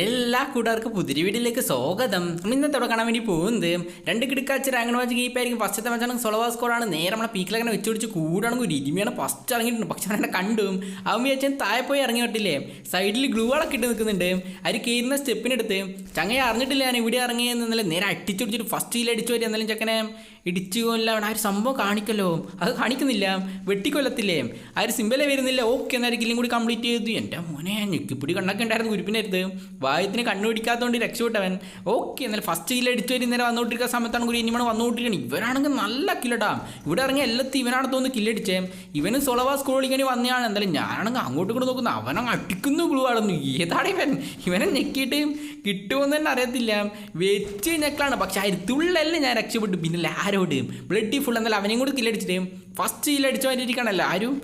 എല്ലാ കൂട്ടുകാർക്കും പുതിരി വീട്ടിലേക്ക് സ്വാഗതം. നമ്മൾ ഇന്നത്തെ അവിടെ കാണാൻ വേണ്ടി പോകുന്നത് രണ്ട് കിടക്കാച്ച റാങ്ക് വാച്ച് കീപ്പായിരിക്കും ഫസ്റ്റത്തെ മച്ചാണെങ്കിൽ സൊളവാ സ്കോറാണ് നേരെ നമ്മളെ പീക്കിലങ്ങനെ വെച്ച് പിടിച്ച് കൂടാണെങ്കിൽ ഒരു ഇരുമിയാണ്. ഫസ്റ്റ് ഇറങ്ങിയിട്ടുണ്ട്. പക്ഷെ അവനെ കണ്ടു. അവൻ വിചാരിച്ചാൽ താഴെ പോയി ഇറങ്ങി വിട്ടില്ലേ സൈഡിൽ ഗ്ലൂകളൊക്കെ ഇട്ട് നിൽക്കുന്നുണ്ട്. അവർ കയറുന്ന സ്റ്റെപ്പിനെടുത്ത് ചങ്ങയെ അറിഞ്ഞിട്ടില്ല ഞാൻ ഇവിടെ ഇറങ്ങിയെന്നല്ലേ നേരെ അടിച്ചു പിടിച്ചിട്ട് ഫസ്റ്റ് കീൽ അടിച്ചു വരിക. എന്നാലും ചെക്കനെ ഇടിച്ചു കൊല്ല ആ ഒരു സംഭവം കാണിക്കല്ലോ. അത് കാണിക്കുന്നില്ല. വെട്ടിക്കൊല്ലത്തില്ലേ. ആ ഒരു സിമ്പലേ വരുന്നില്ല. ഓക്കെ എന്നായിരിക്കും കൂടി കംപ്ലീറ്റ് ചെയ്തു. എന്റെ മോനെ ഞെക്കിപ്പിടി കണ്ണൊക്കെ ഉണ്ടായിരുന്നു. കുരിപ്പിന്റെ അടുത്ത് വായത്തിന് കണ്ണു പിടിക്കാത്തതുകൊണ്ട് രക്ഷപ്പെട്ടവൻ. ഓക്കെ എന്നാൽ ഫസ്റ്റ് കില്ല് അടിച്ചു വരും. നേരെ വന്നുകൊണ്ടിരിക്കുന്ന സമയത്താണ് കൂടി ഇനിമണ് വന്നുകൊണ്ടിരിക്കണം ഇവനാണെങ്കിൽ നല്ല കില്ലടാ. ഇവിടെ ഇറങ്ങിയ എല്ലാത്തും ഇവനാണ് തോന്നുന്നു കില്ലടിച്ചേ ഇവന് സൊളവാ സ്കൂളിൽ ഇങ്ങനെ വന്നതാണ് എന്തായാലും ഞാനാണെങ്കിൽ അങ്ങോട്ട് കൂടെ നോക്കുന്നു. അവനങ്ങ് അടിക്കുന്നു ഗ്ലൂ ആടുന്നു ഏതാണ് ഇവൻ? ഇവനെ ഞെക്കിയിട്ട് കിട്ടുമെന്ന് തന്നെ അറിയത്തില്ല. വെച്ച് ഞെക്കളാണ് പക്ഷെ അരുത്തുള്ളല്ലേ ഞാൻ രക്ഷപ്പെട്ടു. പിന്നെ ആരോട്? ബ്ലഡ് ഫുൾ എന്നാൽ അവനെയും കൂടി കില്ലടിച്ചിട്ട്. ഫസ്റ്റ് കില്ലടിച്ചു മാറ്റിയിരിക്കണല്ലോ ആരും?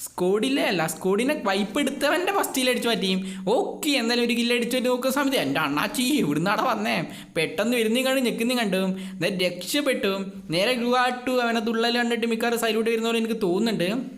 സ്കോഡിലെ അല്ല സ്കോഡിനെ വൈപ്പ് എടുത്തവന്റെ ഫസ്റ്റ് അടിച്ചു മാറ്റിയും ഓക്കെ എന്തായാലും ഒരു കില്ലടിച്ചു മാറ്റി നോക്കുന്ന സമയത്ത് എന്റെ അണ്ണാച്ചി ഇവിടുന്നാടെ വന്നേ. പെട്ടെന്ന് വരുന്നേ കണ്ട് ഞെക്കുന്നേ കണ്ടു. നേരെ രക്ഷപ്പെട്ടു. നേരെ ഗ്രൂ ആട്ടു അവനെ തുള്ളൽ കണ്ടിട്ട് മിക്കവാറും സൈലൂട്ട് വരുന്ന പോലെ എനിക്ക് തോന്നുന്നുണ്ട്.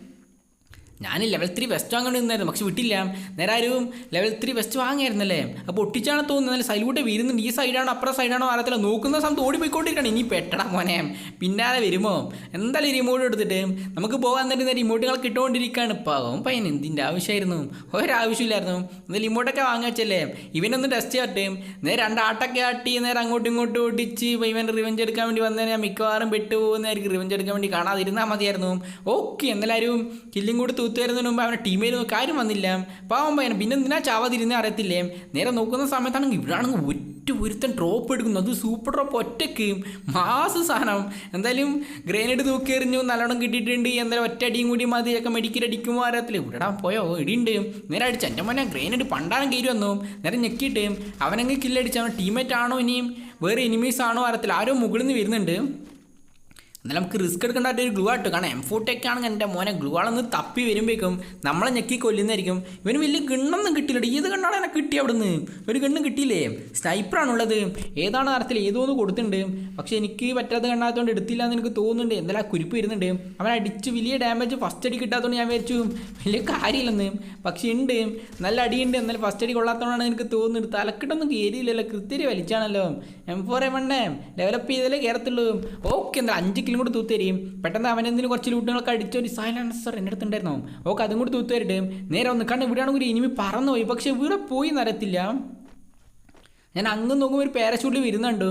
ഞാൻ ലെവൽ ത്രീ വെസ്റ്റ് വാങ്ങേണ്ടി നിന്നായിരുന്നു പക്ഷെ വിട്ടില്ല. നേരെ ആരും ലെവൽ ത്രീ വെസ്റ്റ് വാങ്ങിയായിരുന്നല്ലേ? അപ്പോൾ ഒട്ടിച്ചാണ് തോന്നുന്നത്. സൈലൂട്ട് വരുന്നുണ്ട്. ഈ സൈഡാണോ അപ്പുറം സൈഡാണോ അറിയത്തില്ല. നോക്കുന്ന സമയത്ത് ഓടിപ്പോയിക്കൊണ്ടിരിക്കണം ഇനി പെട്ടടാ മോനെ. പിന്നാലെ വരുമോ? എന്തായാലും റിമോട്ട് എടുത്തിട്ട് നമുക്ക് പോകാൻ തന്നെ റിമോട്ടുകൾ കിട്ടുകൊണ്ടിരിക്കുകയാണ് പാവം പയ്യൻ എന്തിന്റെ ആവശ്യമായിരുന്നു? ഒരാവശ്യമില്ലായിരുന്നു. ഇന്ന് റിമോട്ടൊക്കെ വാങ്ങിച്ചല്ലേ ഇവനൊന്ന് ടെസ്റ്റ് ചെയ്യട്ടെ. നേരെ രണ്ട് ആട്ടൊക്കെ ആട്ടി നേരെ അങ്ങോട്ടും ഇങ്ങോട്ടും ഓടിച്ച് ഇവൻ റിവഞ്ച് എടുക്കാൻ വേണ്ടി വന്നതിനെ മിക്കവാറും പെട്ടുപോകുന്നതായിരിക്കും. റിവഞ്ച് എടുക്കാൻ വേണ്ടി കാണാതിരുന്നാൽ മതിയായിരുന്നു. ഓക്കെ എന്തായാലും കില്ലും കൂടി തൂത്തുവരുന്നതിന് മുമ്പ് അവന്റെ ടീമേൽ കാര്യം വന്നില്ല. പാവം പയ്യൻ. പിന്നെ എന്തിനാ ചാവാതിരുന്നേ അറിയത്തില്ലേ? നേരെ നോക്കുന്ന സമയത്താണെങ്കിൽ ഇവിടാണെങ്കിൽ ഒറ്റ ഒരുത്തൻ ഡ്രോപ്പ് എടുക്കുന്നു. അത് സൂപ്പർ ഡ്രോപ്പ് ഒറ്റയ്ക്ക്. മാസ് സാധനം. എന്തായാലും ഗ്രേനേഡ് തൂക്കി എറിഞ്ഞു നല്ലോണം കിട്ടിയിട്ടുണ്ട്. എന്തായാലും ഒറ്റ അടിയും കൂടി മതിയൊക്കെ മെഡിക്കൽ അടിക്കുമ്പോൾ അറിയത്തില്ല ഇവിടെടാ പോയോ? ഇടിയുണ്ട്. നേരെ അടിച്ചു എന്റെ മോനെ ഗ്രേനേഡ് പണ്ടാണ് കയറി വന്നു. നേരെ ഞെക്കിയിട്ട് അവനെങ്കിൽ കില്ലടിച്ച് അവൻ ടീമേറ്റ് ആണോ ഇനിയും? വേറെ എനിമീസ് ആണോ അറിയത്തില്ല ആരോ മുകളിൽ നിന്ന് വരുന്നുണ്ട്. എന്നാലും നമുക്ക് റിസ്ക് എടുക്കേണ്ട ഒരു ഗ്ലൂ ആട്ടോ. കാരണം എം ഫോർട്ടേക്ക് ആണെങ്കിൽ എന്റെ മോനെ ഗ്ലൂ ആളൊന്ന് തപ്പി വരുമ്പോഴേക്കും നമ്മളെ ഞെക്കി കൊല്ലുന്നതായിരിക്കും. ഇവന് വലിയ ഗണ്ണൊന്നും കിട്ടിയില്ല ഏത് ഗണ്ണാണ് എന്നെ കിട്ടി അവിടുന്ന്? ഒരു ഗണ്ണ് കിട്ടിയില്ലേ? സ്നൈപ്പറാണുള്ളത് ഏതാണ് തരത്തിൽ ഏതോ ഒന്ന് കൊടുത്തിട്ടുണ്ട്. പക്ഷേ എനിക്ക് പറ്റാത്ത കണ്ണാത്തതുകൊണ്ട് എടുത്തില്ല എന്ന് എനിക്ക് തോന്നുന്നുണ്ട്. എന്തായാലും ആ കുരിപ്പ് വരുന്നുണ്ട്. അവൻ അടിച്ച് വലിയ ഡാമേജ് ഫസ്റ്റ് അടി കിട്ടാത്തതുകൊണ്ട് ഞാൻ വിചാരിച്ചു വലിയ കാര്യമില്ലെന്ന്. പക്ഷേ ഉണ്ട്. നല്ല അടിയുണ്ട്. എന്നാലും ഫസ്റ്റ് അടി കൊള്ളാത്തതുകൊണ്ടാണ് എനിക്ക് തോന്നുന്നത്. തലക്കിട്ടൊന്നും കയറിയില്ലല്ലോ കൃത്യം വലിച്ചാണല്ലോ. എം ഫോർ എം എണ്ണേ ഡെവലപ്പ് ചെയ്തല്ലേ കയറത്തുള്ളൂ ഓക്കെ എന്താ അഞ്ച് കിലും കൂടി തൂത്തരിയും പെട്ടെന്ന് അവനെന്തിന് കുറച്ച് ലൂട്ടുകളൊക്കെ അടിച്ച ഒരു സൈലൻസർ എന്റെ അടുത്തുണ്ടായിരുന്നു ഓക്കെ അതും കൂടി തൂത്തരിട്ട് നേരെ ഒന്ന് കണ്ട് ഇവിടെയാണെങ്കിൽ ഇനിമി പറന്നു പോയി. പക്ഷെ ഇവിടെ പോയി നരത്തില്ല ഞാൻ അങ്ങ് നോക്കുമ്പോൾ ഒരു പാരഷൂട്ടിൽ വരുന്നുണ്ട്.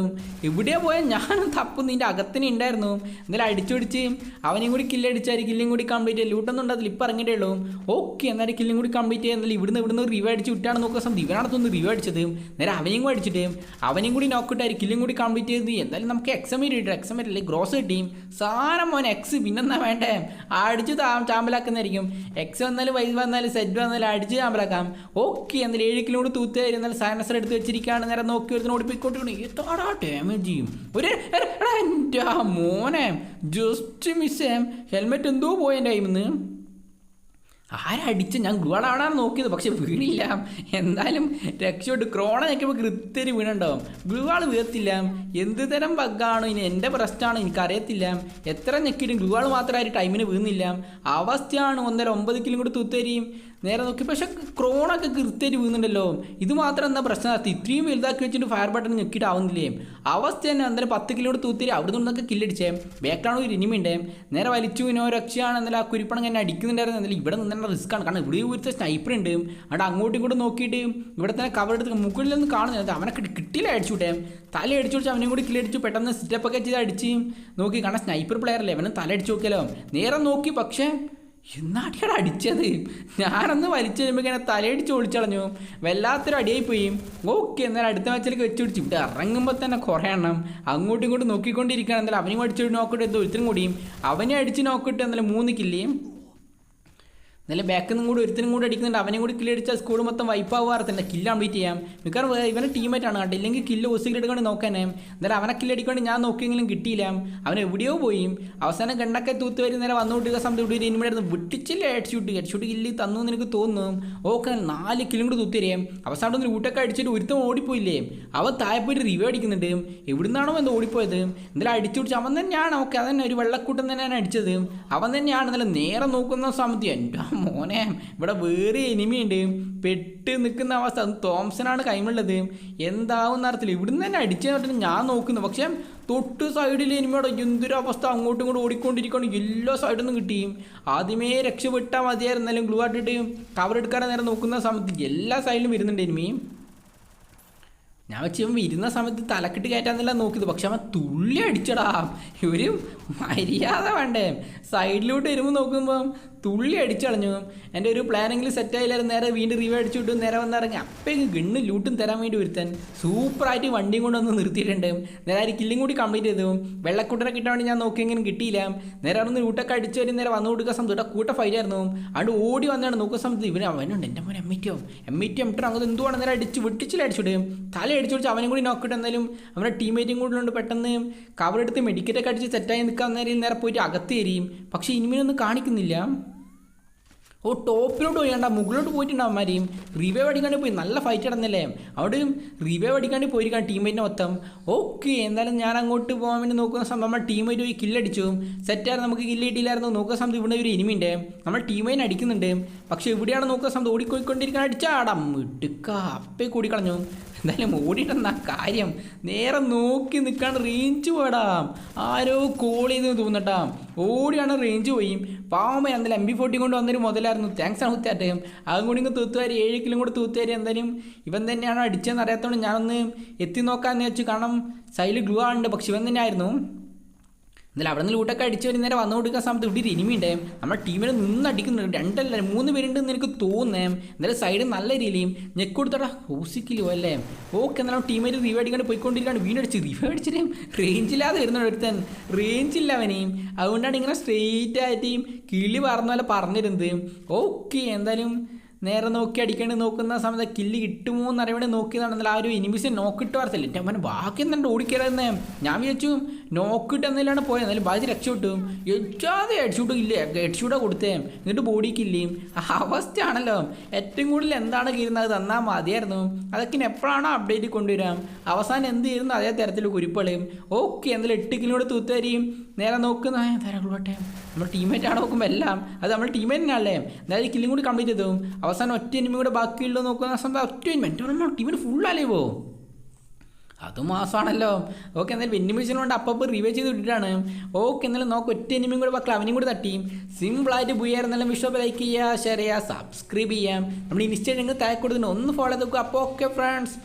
എവിടെയാ പോയാൽ ഞാനും തപ്പും നിന്റെ അകത്തിന് ഉണ്ടായിരുന്നു. എന്നാലും അടിച്ചു പിടിച്ച് അവനെയും കൂടി കില്ലടിച്ചാൽ കില്ലും കൂടി കംപ്ലീറ്റ് ചെയ്യും ലൂട്ടൊന്നും ഉണ്ടാകത്തില്ല ഇപ്പം ഇറങ്ങിയിട്ടേ ഉള്ളൂ. ഓക്കെ എന്നാലും കില്ലും കൂടി കംപ്ലീറ്റ് ചെയ്യുക എന്നാലും ഇവിടുന്ന് ഇവിടുന്ന് റിവ്യൂ അടിച്ച് വിട്ടാണ് നോക്കുക സമയത്ത് ഇവനാണ് റിവ്യൂ അടിച്ചത്. നേരെ അവനെയും കൂടി അടിച്ചിട്ട് അവനെയും കൂടി നോക്കിട്ടായി കില്ലും കൂടി കംപ്ലീറ്റ് ചെയ്ത്. എന്തായാലും നമുക്ക് എക്സാം കിട്ടും എക്സം അല്ലേ ഗ്രോസ് കിട്ടിയും സാധനം മോനെ എക്സ് പിന്നെന്നാ വേണ്ടേ? അടിച്ച് ചാമ്പലാക്കുന്നതായിരിക്കും. എക്സ് വന്നാലും വൈ വന്നാലും സെറ്റ് വന്നാലും അടിച്ച് ചാമ്പലാക്കാം. ഓക്കെ എന്നാലും ഏഴ് കിലോ കൂടി തൂത്ത് എന്നാൽ സാനസർ എടുത്ത് വെച്ചിരിക്കുകയാണ് നേരെ നോക്കി ഒരു എടാ, എടാ മോനെ. ജസ്റ്റ് മിസ് ഹെൽമെറ്റ് എന്തോ പോയ എന്റെ കയ്യിൽ നിന്ന്. ആരടിച്ച് ഞാൻ ഗ്ലൂവാളാണ് നോക്കിയത്. പക്ഷെ വീണില്ല. എന്തായാലും രക്ഷപ്പെട്ട് ക്രോണ ഞെക്കുമ്പോൾ കൃത്യര് വീണുണ്ടാവും. ഗ്ലൂവാൾ വീഴത്തില്ല. എന്ത് തരം ബഗ്ഗാണ് ഇനി എന്റെ പ്രശ്നമാണ് എനിക്കറിയത്തില്ല. എത്ര ഞെക്കിയിട്ടും ഗ്ലൂവാൾ മാത്രമായിട്ട് ടൈമിന് വീണില്ല. അവസ്ഥയാണ് ഒന്നര ഒമ്പത് കിലും കൂടി തൂത്തരിയും നേരെ നോക്കി. പക്ഷെ ക്രോണൊക്കെ കൃത്യമായിട്ട് വീഴുന്നുണ്ടല്ലോ ഇത് മാത്രം എന്താ പ്രശ്നം? ഇത്രയും വലുതാക്കി വെച്ചിട്ട് ഫയർ ബട്ടൺ ഞെക്കിയിട്ട് ആവുന്നില്ലേ? അവസ്ഥ തന്നെ അന്നേരം പത്ത് കിലോ കൂടി തൂത്തിരി അവിടെ നിന്നൊക്കെ കില്ലടിച്ചേ ബാക്കിലാണ് ഒരു ഇനിമിണ്ടേ നേരെ വലിച്ചു ഇനോ രക്ഷയാണ്. എന്നാലും ആ കുരിപ്പണം തന്നെ അടിക്കുന്നുണ്ടായിരുന്നു. എന്നാലും ഇവിടെ നിന്ന് റിസ്ക് ആണ്. കാരണം ഇവിടെ ഒരു സ്നൈപ്പർ ഉണ്ട്. അവിടെ അങ്ങോട്ടും ഇങ്ങോട്ടും നോക്കിയിട്ട് ഇവിടെ തന്നെ കവർ എടുത്ത് മുകളിൽ നിന്ന് കാണുന്നത് അവനെ കിട്ടി- കിട്ടിയില്ല അടിച്ചു വിട്ടേ. തല അടിച്ചു വിളിച്ച് അവനെയും കൂടി കില്ലടിച്ചു പെട്ടെന്ന് സ്റ്റെപ്പൊക്കെ ചെയ്ത് അടിച്ച്. നോക്കി കാരണം സ്നൈപ്പർ പ്ലെയർ അല്ലേ? അവനും തല അടിച്ചു നോക്കിയാലോ? നേരെ നോക്കി. പക്ഷേ എന്നാടിയാണ് അടിച്ചത്? ഞാനൊന്ന് വലിച്ചു കഴിയുമ്പോൾ ഇങ്ങനെ തലയടിച്ച് ഒളിച്ചളഞ്ഞു. വല്ലാത്തൊരു അടിയായി പോയി ഓക്കെ എന്നാൽ അടുത്ത മാച്ചിലേക്ക് വെച്ച് പിടിച്ചു. ഇവിടെ ഇറങ്ങുമ്പോൾ തന്നെ കുറേ എണ്ണം. അങ്ങോട്ടും ഇങ്ങോട്ടും നോക്കിക്കൊണ്ടിരിക്കുകയാണ് അവനും അടിച്ചു നോക്കിയിട്ട് എന്തോ ഒരുത്തരും കൂടിയും അവനെ അടിച്ച് നോക്കിയിട്ട് എന്നാലും മൂന്ന് കില്ലിയും എന്നാലും ബാക്കിൽ നിന്നും കൂടി ഒരുത്തിനും കൂടി അടിക്കുന്നുണ്ട്. അവനെ കൂടി കില്ല് അടിച്ചാൽ സ്കൂൾ മൊത്തം വൈപ്പ് ആവാറത്തില്ല കില്ല് കംപ്ലീറ്റ് ചെയ്യാം? മിക്കവാറും ഇവനെ ടീമേറ്റാണ് കേട്ടോ ഇല്ലെങ്കിൽ കില്ല് ഒസിൽ എടുക്കൊണ്ട് നോക്കാനേ എന്നാലും അവനെ കില്ല് അടിക്കൊണ്ട് ഞാൻ നോക്കിയെങ്കിലും കിട്ടിയില്ല. അവൻ എവിടെയോ പോയി. അവസാനം കണ്ടൊക്കെ തൂത്ത് വരും. നേരെ വന്നുകൊണ്ടിരിക്കുന്ന സമയത്ത് ഇവിടെ ഇനിമേ ആയിരുന്നു വിട്ടിച്ചില്ല head shoot head shoot kill തന്നു എന്ന് എനിക്ക് തോന്നുന്നു. ഓക്കെ നാല് കില്ലും കൂടി തൂത്ത് അവസാനം ഒന്ന് ഊട്ടൊക്കെ അടിച്ചിട്ട് ഒരുത്തം ഓടിപ്പോയില്ലേ? അവൻ താഴെ പോയിട്ട് റിവ്യൂ അടിക്കുന്നുണ്ട്. എവിടുന്നാണോ എന്തോ ഓടിപ്പോയത്? എന്തായാലും അടിച്ചു പിടിച്ച് അവൻ തന്നെയാണ്. ഓക്കെ അതന്നെ ഒരു വെള്ളക്കൂട്ടം തന്നെയാണ് അടിച്ചത്. അവൻ തന്നെയാണ് എന്നാലും നേരെ നോക്കുന്ന സമയത്ത് എന്റെ മോനെ ഇവിടെ വേറെ എനിമിയുണ്ട് പെട്ട് നിൽക്കുന്ന അവസ്ഥ. അത് തോംസനാണ് കൈമുള്ളത്. എന്താവും അറിയത്തില്ല ഇവിടുന്ന് തന്നെ അടിച്ചു പറഞ്ഞിട്ട് ഞാൻ നോക്കുന്നു. പക്ഷേ തൊട്ട് സൈഡിൽ എനിമിയുടെ എന്തൊരു അവസ്ഥ. അങ്ങോട്ടും ഇങ്ങോട്ടും ഓടിക്കൊണ്ടിരിക്കുകയാണ്. എല്ലാ സൈഡിൽ നിന്നും കിട്ടിയും ആദ്യമേ രക്ഷപ്പെട്ടാൽ മതിയായിരുന്നാലും ഗ്ലൂ ആട്ടിട്ട് കവർ എടുക്കാൻ നേരം നോക്കുന്ന സമയത്ത് എല്ലാ സൈഡിലും വരുന്നുണ്ട് എനിമിയും ഞാൻ വെച്ച് ഇരുന്ന സമയത്ത് തലക്കിട്ട് കയറ്റാന്നല്ല നോക്കിയത്. പക്ഷെ അവൻ തുള്ളി അടിച്ചടാ. ഒരു മര്യാദ വേണ്ടേ? സൈഡിലോട്ട് വരുമ്പോൾ നോക്കുമ്പോൾ തുള്ളി അടിച്ചളഞ്ഞു. എന്റെ ഒരു പ്ലാനെങ്കിലും സെറ്റ് ആയില്ലായിരുന്നു നേരെ വീണ്ടും റിവ്യൂ അടിച്ചു വിട്ടു നേരെ വന്നിറങ്ങി. അപ്പേക്ക് ഗണ്ണ് ലൂട്ടും തരാൻ വേണ്ടി ഒരുത്തൻ സൂപ്പറായിട്ട് വണ്ടിയും കൊണ്ടൊന്ന് നിർത്തിയിട്ടുണ്ട്. നേരെ ആ കില്ലും കൂടി കംപ്ലീറ്റ് ചെയ്തു. വെള്ളക്കൂട്ടനെ കിട്ടാൻ വേണ്ടി ഞാൻ നോക്കിയെങ്കിലും കിട്ടിയില്ല. നേരെ അവിടെ ലൂട്ടൊക്കെ അടിച്ചു വരും. നേരെ വന്നു കൊടുക്കുക സമയത്ത് കൂട്ട ഫൈറ്റ് ആയിരുന്നു. അതുകൊണ്ട് ഓടി വന്നാണ് നോക്കുന്ന സമയത്ത് ഇവന് അവനുണ്ട്. എന്റെ മോൻ എം ഇ ഇറ്റോ എം ഇ ടി എം അങ്ങോട്ട് എന്തുവാണ്? നേരെ അടിച്ച് വെട്ടിച്ചില്ല അടിച്ചുവിട്. തല അടിച്ചു വിളിച്ച് അവനും കൂടി നോക്കിയിട്ട് എന്തായാലും അവരുടെ ടീമേറ്റും കൂടെ ഉണ്ട് പെട്ടെന്ന് കവറെടുത്ത് മെഡിക്കറ്റൊക്കെ അടിച്ച് സെറ്റായി നിൽക്കാൻ നേരം നേരെ പോയിട്ട് അകത്ത് എരിയും പക്ഷേ ഇനിമിനൊന്നും കാണിക്കുന്നില്ല. ഓ ടോപ്പിലോട്ട് പോയിണ്ട മുകളിലോട്ട് പോയിട്ടുണ്ടാവും അവന്മാരെയും റിവൈവ് അടിക്കാണ്ട് പോയി നല്ല ഫൈറ്റ് നടന്നില്ലേ. അവിടെയും റിവൈവ് അടിക്കാണ്ട് പോയിരിക്കാം ടീമേറ്റിനെ മൊത്തം. ഓക്കെ എന്തായാലും ഞാൻ അങ്ങോട്ട് പോകാൻ വേണ്ടി നോക്കുന്ന സമയം നമ്മൾ ടീമേറ്റ് പോയി കില്ലടിച്ചു സെറ്റായിരുന്നു നമുക്ക് കില്ല് കിട്ടിയില്ലായിരുന്നു. നോക്കുന്ന സമയത്ത് ഇവിടെ ഒരു എനിമി ഉണ്ട്. നമ്മൾ ടീമേറ്റിനെ അടിക്കുന്നുണ്ട്. പക്ഷേ ഇവിടെയാണ് നോക്കുന്ന സമയത്ത് ഓടിക്കൊണ്ടിരിക്കാൻ അടിച്ചാടാം ഇടുക്ക അപ്പേ കൂടിക്കളഞ്ഞു. എന്തായാലും ഓടിയിട്ടെന്നാ കാര്യം നേരെ നോക്കി നിൽക്കാൻ റേഞ്ച് പോടാം ആരോ കോൾ ചെയ്ത് തോന്നട്ടാ ഓടിയാണ് റേഞ്ച് പോയി. പാവമ്മ എന്തായാലും എം ബി ഫോർട്ടി കൊണ്ട് വന്നൊരു മുതലായിരുന്നു. താങ്ക്സ് ആണ് കുത്താട്ടയും അതും കൂടി ഇങ്ങ് തൂത്തുകാരി ഏഴ് കിലും കൂടെ തൂത്തുകാരി എന്തായാലും ഇവൻ തന്നെയാണ് അടിച്ചതെന്ന് അറിയാത്തതുകൊണ്ട് ഞാനൊന്ന് എത്തി നോക്കാമെന്ന് വെച്ചു കാരണം സൈഡിൽ ഗ്ലൂ ആണുണ്ട് പക്ഷെ ഇവൻ തന്നെ ആയിരുന്നു എന്നാലും അവിടെ നിന്ന് ലൂട്ടൊക്കെ അടിച്ച് വരുന്ന നേരം വന്നു കൊടുക്കുന്ന സമയത്ത് ഇവിടെ ഒരു ഇനിമി ഉണ്ടായും. നമ്മുടെ ടീമിൽ നിന്ന് അടിക്കുന്നുണ്ട്. രണ്ടല്ല മൂന്ന് പേരുണ്ടെന്ന് എനിക്ക് തോന്നേ എന്നാലും സൈഡ് നല്ല രീതിയിലും ഞെക്ക് കൊടുത്തടാ ഹൗസിക്കിലോ അല്ലേ? ഓക്കെ എന്നാലും ടീമേറ്റ് റീവ് അടിക്കാണ്ട് പോയിക്കൊണ്ടിരിക്കുകയാണ് വീണടിച്ച് റീവ് അടിച്ചിട്ടും റേഞ്ചില്ലാതെ വരുന്നുണ്ട് ഒരുത്തൻ. റേഞ്ചില്ല അവനെയും അതുകൊണ്ടാണ് ഇങ്ങനെ സ്ട്രെയിറ്റ് ആയിട്ടും കിളി പറഞ്ഞ പോലെ പറഞ്ഞിരുന്നത്. ഓക്കെ എന്തായാലും നേരെ നോക്കി അടിക്കേണ്ടി നോക്കുന്ന സമയത്ത് കില്ല് കിട്ടുമോ എന്നറിയാണ്ട് നോക്കിയതാണെന്നാൽ ആ ഒരു ഇനിമിസ് നോക്കിട്ട് വാർത്തല്ല എന്റെ അവൻ ബാക്കി എന്നുണ്ട് ഓടിക്കരുതെന്ന് ഞാൻ വിചാരിച്ചു നോക്കിട്ട് എന്തെങ്കിലാണ് പോയത്. എന്നാലും ബാക്കി രക്ഷപ്പെട്ടു. എച്ചാതെ ഹെഡ്ഷൂട്ട് ഇല്ല? ഹെഡ്ഷൂട്ടാ കൊടുത്തേ. എന്നിട്ട് ബോഡിക്കില്ലേ അവസ്ഥയാണല്ലോ. ഏറ്റവും കൂടുതൽ എന്താണ് കീരുന്നത് തന്നാൽ മതിയായിരുന്നു. അതൊക്കെ എപ്പോഴാണോ അപ്ഡേറ്റ് കൊണ്ടുവരാം. അവസാനം എന്ത് ചെയ്യുന്നു അതേ തരത്തിൽ കുരിപ്പളയും ഓക്കെ എന്തായാലും എട്ട് കിലോട് തൂത്തരിയും നേരെ നോക്കുന്ന. തരകളോട്ടെ നമ്മൾ ടീമേറ്റ് ആണ് നോക്കുമ്പോൾ എല്ലാം. അത് നമ്മൾ ടീമേറ്റ് തന്നെയല്ലേ എന്തായാലും കില്ലും കൂടി കംപ്ലീറ്റ് ചെയ്തു. അവസാനം ഒറ്റ എനിമി കൂടെ ബാക്കിയുള്ളൂ നോക്കുന്ന സമയത്ത് ഒറ്റ എനിമി എന്റെ ടീമിന് ഫുള്ളല്ലേ പോ അത് മാസമാണല്ലോ ഓക്കെ എന്നാലും കൊണ്ട് അപ്പം റിവേ ചെയ്ത് വിട്ടിട്ടാണ് ഓക്കെ എന്നാലും നോക്ക് ഒറ്റ എനിമിയും കൂടെ ബാക്കി അവനും കൂടി തട്ടി. സിമ്പിളായിട്ട് പോയിരുന്നാലും വിഷോ ലൈക്ക് ചെയ്യുക ഷെയർ ചെയ്യുക സബ്സ്ക്രൈബ് ചെയ്യാം. നമ്മൾ നിങ്ങൾ താഴെ കൊടുത്തിട്ടുണ്ട്. ഒന്ന് ഫോളോ ചെയ്ത് നോക്കുക. അപ്പോൾ ഓക്കെ ഫ്രണ്ട്സ്